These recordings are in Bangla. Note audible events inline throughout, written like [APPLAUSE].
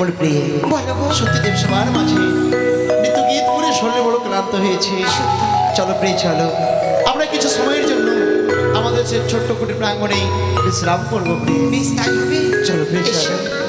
বলে প্রিয়ে। বলো গো সত্যি দেব সবার মাঝে নিত্য গীত করে শরীরে বড় ক্লান্ত হয়েছে। চলো প্রিয় চলো। আমরা কিছু সময়ের জন্য আমাদের সে ছোট্ট কুটির প্রাঙ্গণে বিশ্রাম করব প্রিয়। চলো প্রিয়। চলো।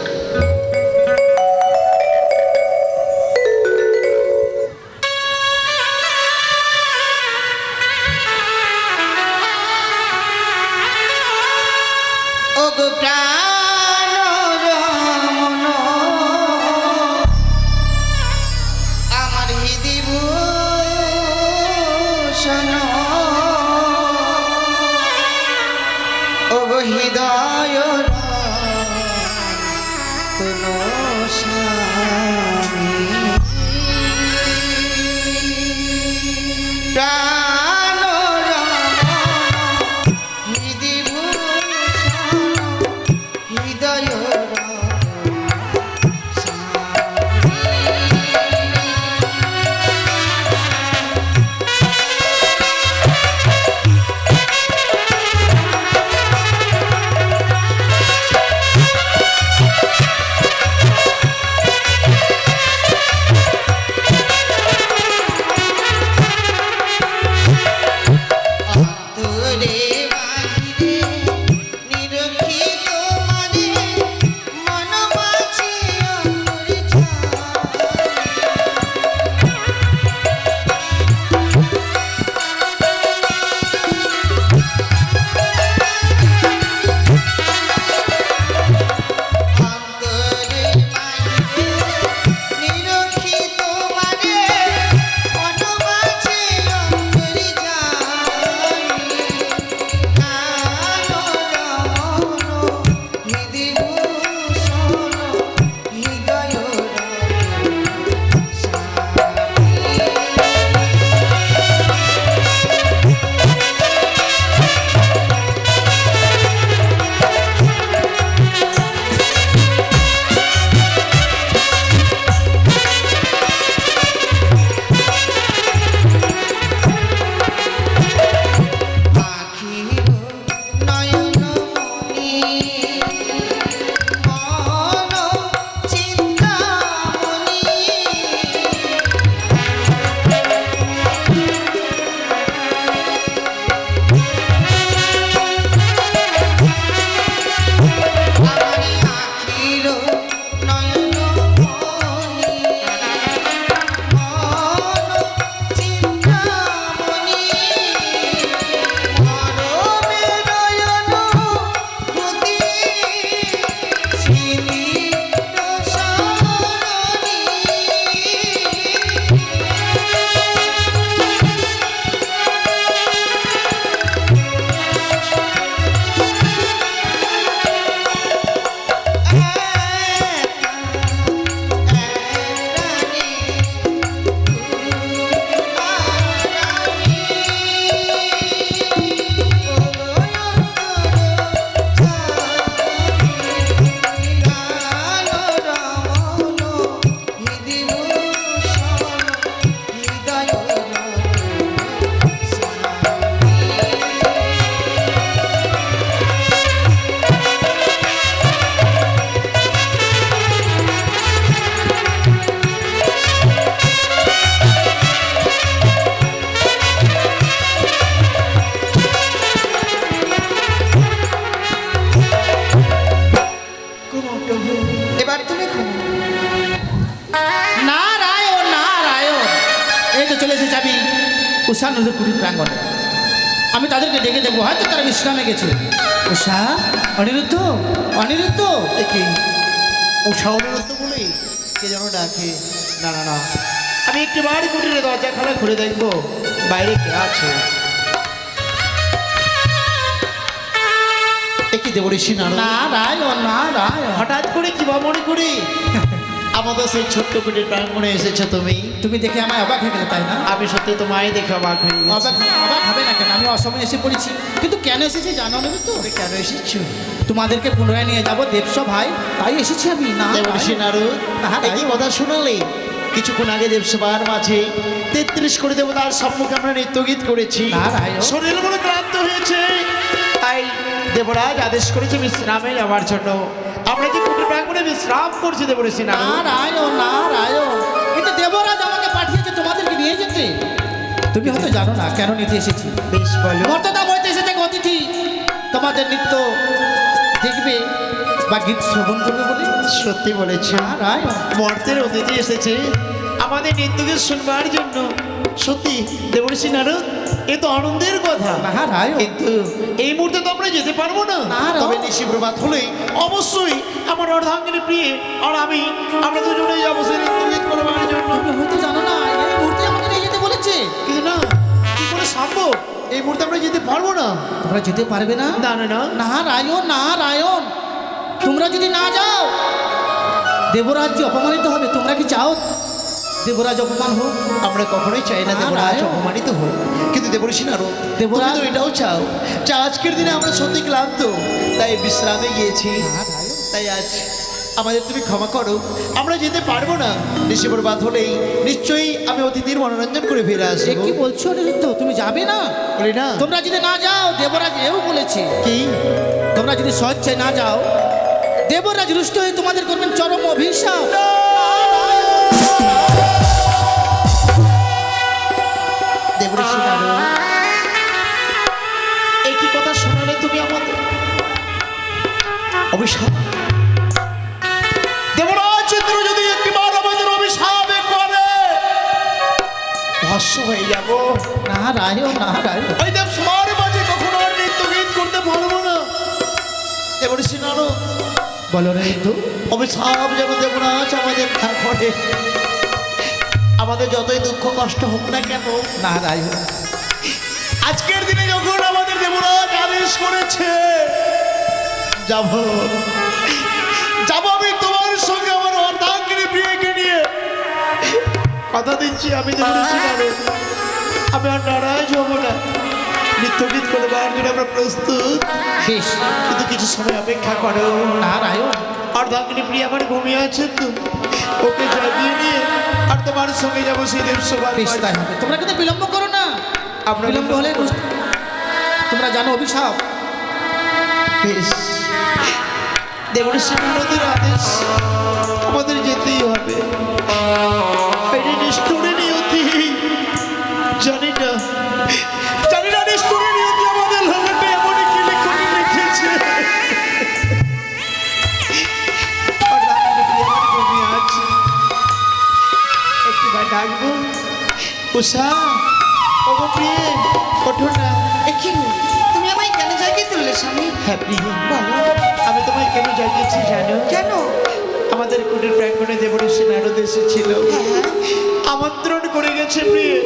উষা নদীর কুটির প্রাঙ্গণে। আমি তাদেরকে ডেকে দেখব হয়তো তারা বিশ্রামে গেছে। উষা অনিরুদ্ধ অনিরুদ্ধ! দেখি ও সাউনিরত্ব বলে কে যেন ডাকে না না না। আমি একটু বাড়ি কুটিরে দরজা খালা ঘুরে দেখব বাইরে কে আছে। একই দেবঋষি না রায় নারায়ণ নারায়ণ। হঠাৎ করে কি বা মনে করে? [LAUGHS] আমাদের সেই ছোট্ট কুটির প্রাঙ্গণে এসেছ তুমি। তুমি দেখে আমায় অবাক হয়ে গেলে তাই না? আমি সত্যি তোমায় দেখে অবাক হয়ে অবাক অবাক হবে না কেন? আমি অসময়ে এসে পড়েছি। কিন্তু কেন এসেছি জানো না তো? কেন এসেছ? তোমাদেরকে পুনরায় নিয়ে যাব দেবস ভাই। তাই এসেছি আমি না নারদ তাহার একই কথা শোনালে। কিছুক্ষণ আগে দেবসভার মাঝে তেত্রিশ করে দেবো দেবতার সম্মুখে আমরা নৃত্যগীত করেছি। শরীর বড় ক্লান্ত হয়েছে। তাই দেবরাজ আদেশ করেছে বিশ্রামে যাওয়ার জন্য। আমরা যে প্রাঙ্গণে বিশ্রাম করছে দেবরেছি না নারায়ণ নারায়ণ। কিন্তু দেবরাজ আমাকে পাঠিয়েছে তোমাদেরকে নিয়ে যেতে। তুমি হয়তো জানো না কেন নিতে এসেছি। বেশ বলো। মর্যাদা বইতে এসেছে অতিথি। তোমাদের নৃত্য দেখবে বা গীত শ্রবণ করবে বলে। সত্যি বলেছে। নারায়ণ। মর্তের অতিথি এসেছে। আমাদের নৃত্যকে শুনবার জন্য। সত্যি দেবর্ষি নারদ? এ তো আনন্দের কথা। কিন্তু এই মুহূর্তে তো আমরা যেতে পারব না। না, না। তবে নিশি প্রভাত হলেই অবশ্যই আমার অর্ধাঙ্গিনী প্রিয়ে আর আমি আমরা দুজনে যাব সেই নৃত্যগীত করবার জন্য। হয়তো জানো না এই মুহূর্তে আমাকে নিয়ে যেতে বলেছে। কিন্তু না কি করে সম্ভব এই মুহূর্তে আমরা যেতে পারব না। তোমরা যেতে পারবে না? না না না। নারায়ণ নারায়ণ তোমরা যদি না যাও দেবরাজ যে অপমানিত হবে তোমরা কি চাও? দেবরাজ অপমান হোক আমরা কখনোই চাই না না, দেবরাজ অপমানিত হোক। কিন্তু দেবঋষি নারো দেবরাজ- এটাও চাও যা আজকের দিনে আমরা সত্যি ক্লান্ত। তাই বিশ্রামে গিয়েছি। তাই আজ আমাদের তুমি ক্ষমা করো। আমরা যেতে পারব না। ঋষিপুর বাদ হলেই নিশ্চয়ই আমি অতিথির মনোরঞ্জন করে ফিরে আসব। কি বলছো অনিরুদ্ধ তুমি যাবে না? বলি না। তোমরা যদি না যাও দেবরাজ এও বলেছে। কি? তোমরা যদি স্বেচ্ছায় না যাও দেবরাজ রুষ্ট হয়ে তোমাদের করবেন চরম অভিশাপ। কি কথা শোনালে তুমি আমাদের অভিশাপ। দেবরাজ চিত্র যদি একটিবার আমাদের অভিশাপে করে ভস্য হয়ে যাব। ওই দেব সবার মাঝে কখনো আর নৃত্য গীত করতে পারব না। দেবঋষি নারো বলো অনিরুদ্ধ অভিশাপ যেন দেবরাজ আমাদের না করে। আমাদের যতই দুঃখ কষ্ট হোক না কেন নারায়ণ আজকের দিনে যখন আমাদের দেবরাজ আদেশ করেছে যাব। যাব আমি তোমার সঙ্গে আমার অর্ধাঙ্গিনী প্রিয়কে নিয়ে। কথা দিচ্ছি আমি আমি আর নারাজ হব না। নৃত্যগীত করবার জন্য আমরা প্রস্তুত। বেশ কিন্তু কিছু সময় অপেক্ষা করো। নারায়ণ। অর্ধাঙ্গিনী প্রিয়া আমার ঘুমিয়ে আছে তো। ওকে জাগিয়ে নিয়ে আর তোমার সঙ্গে যাব সেই বেশ তাই তোমরা কিন্তু বিলম্ব করো না। আমরা বিলম্ব হলে তোমরা জানো অভিশাপ। বেশ। দেবরেশ্বর নদীর আদেশ আমাদের যেতেই হবে। এটা নিষ্ঠুরে নিয়তি। জানি না। জানি না নিষ্ঠুরে নিয়তি আমাদের লিখেছে। ডাকবো। উষা। ওগো প্রিয়ে ওঠো না। এ কি গো? তুমি আমায় কেন জাগিয়ে তুললে স্বামী? হ্যাঁ প্রিয়ে বলো। আমি তোমায় কেন জাগিয়েছি জানো? কেন? আমাদের কুটির প্রাঙ্গণে দেবঋষি নারদ এসেছিল। হ্যাঁ আমন্ত্রণ করে গেছে প্রিয়ে।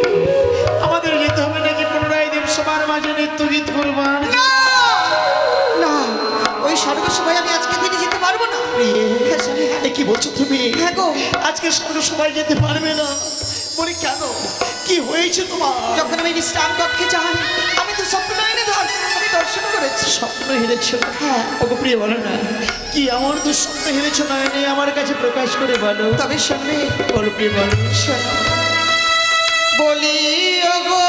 আমাদের যেতে হবে নাকি পুনরায় দেব সবার মাঝে নৃত্য গীত করবার। না! ওই স্বর্গ সভায় আমি আজকে দিনে যেতে পারব না। প্রিয়ে হ্যাঁ, স্বামী, হ্যাঁ। এ কি বলছো তুমি? হ্যাঁ গো। আজকে সঙ্গে সবাই যেতে পারবে না। বলি কেন? কি হয়েছে তোমার? যখন আমি বিশ্রাম কক্ষে যাই আমি তো স্বপ্ন এনে ধর আমি দর্শন করেছি। স্বপ্ন হেরেছ? হ্যাঁ। ওগো প্রিয় বলো না কি আমার তো স্বপ্ন হেরেছ নয়নে আমার কাছে প্রকাশ করে বলো? তবে সামনে বলো প্রিয় বলো শোনো। বলি ওগো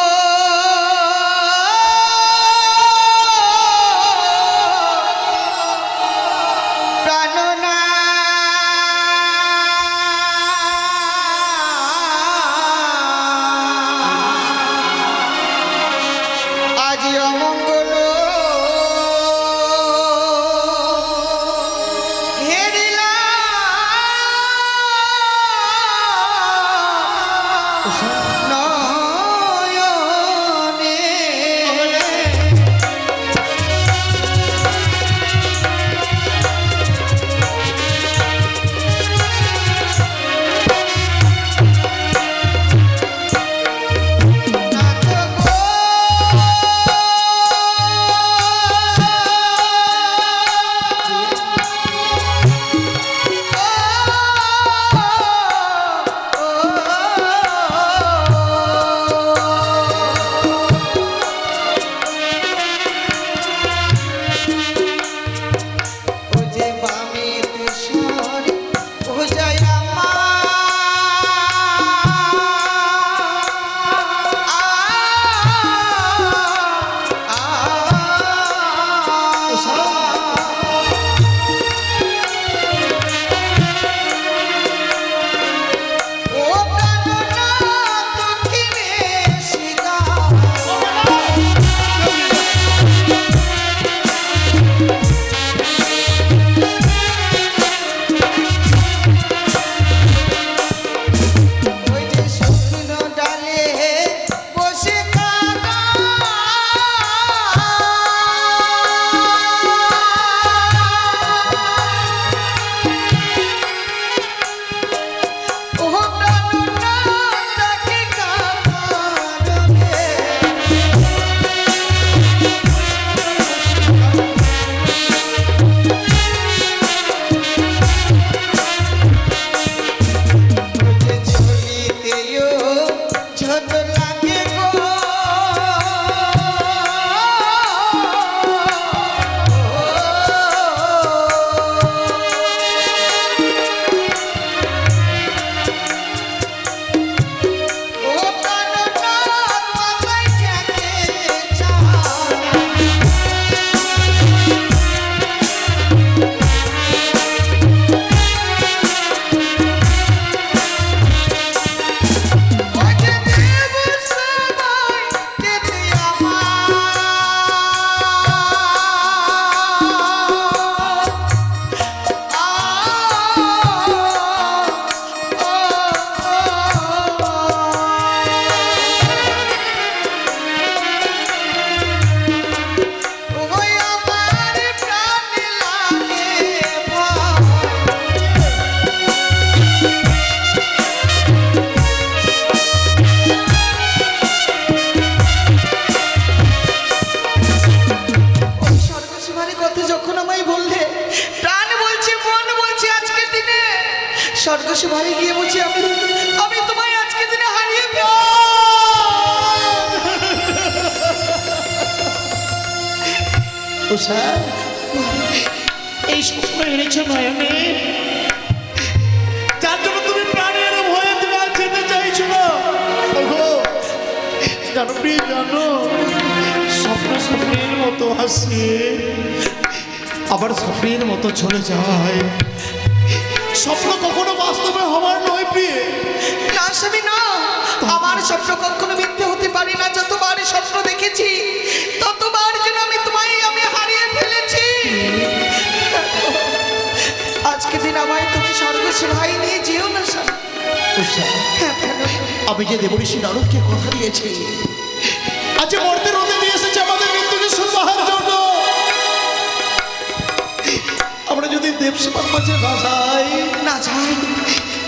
উষা এই স্বপ্ন এনেছো নয়নে? যার জন্য তুমি প্রাণের ভয়ে তুমি আর যেতে চাইছো না। জানো প্রিয় জানো? স্বপ্ন স্বপ্নের মতো আবার স্বপ্নের মতো চলে যায়। স্বপ্ন কখনো বাস্তবে হবার নয় প্রিয়ে। না স্বামী না। আমার স্বপ্ন কখনো মিথ্যে হতে পারে না যতবার স্বপ্ন দেখেছি। আমি যে দেবঋষি নারদকে কথা দিয়েছি আজ মর্তে রোদে দিয়ে এসেছে আমাদের মৃত্যুকে সুরবাহার জন্য। আমরা যদি দেবসেবার মাঝে না যাই না যাই।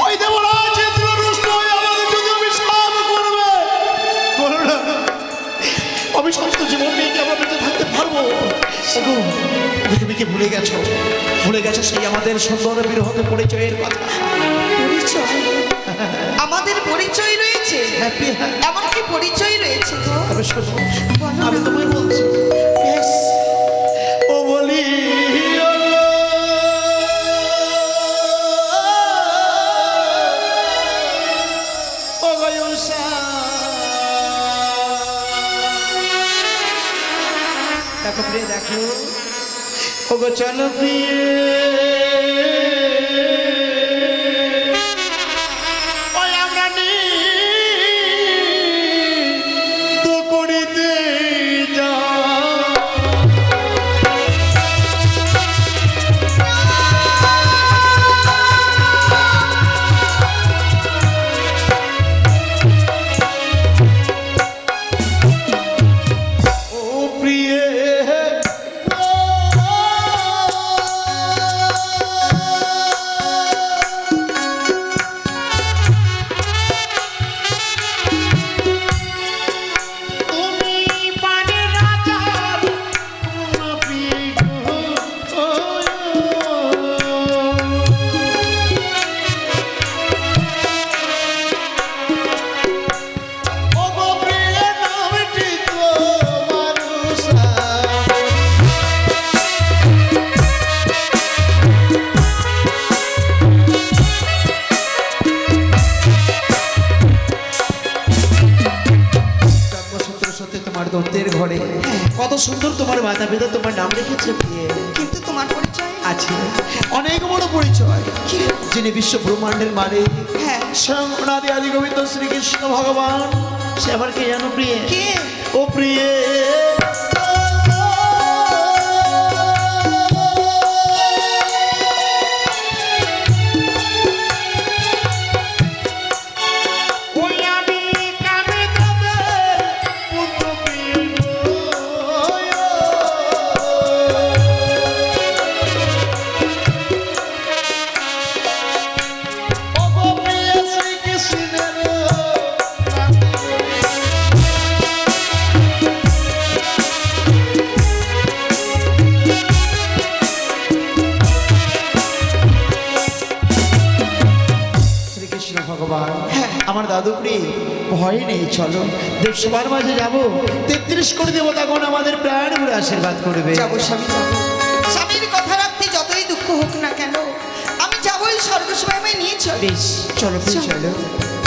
ওই দেবরাজ আমি সমস্ত জীবন নিয়ে কি আমরা বেঁচে থাকতে পারব? ওগো, তুমি কি ভুলে গেছো ভুলে গেছো সেই আমাদের সুন্দর বিরহতে পরিচয়ের কথা। পরিচয়? আমাদের পরিচয় রয়েছে। হ্যাঁ এমন কি পরিচয় রয়েছে আমি তোমায় বলছি। ও বলি দেখো প্রিয় দেখো। ও গো চলো প্রিয়। ঘরে কত সুন্দর তোমার মাতা পিতা তোমার নাম রেখেছে কিন্তু তোমার পরিচয়? আছে। অনেক বড় পরিচয়। যিনি বিশ্ব ব্রহ্মাণ্ডের মালিক। হ্যাঁ। স্বয়ং অনাদি আদি গোবিন্দ শ্রীকৃষ্ণ ভগবান। সে আবার কে জানো প্রিয়ে? ও প্রিয়ে। ভয় নেই চলো। দেবসভার মাঝে যাব। তেত্রিশ দেবো তখন আমাদের প্রাণ ভরে আশীর্বাদ করবে। যাব স্বামী যাব। স্বামীর কথা রাখতে যতই দুঃখ হোক না কেন আমি যাব স্বর্গ সভায় নিয়ে চল। চলো। চলো।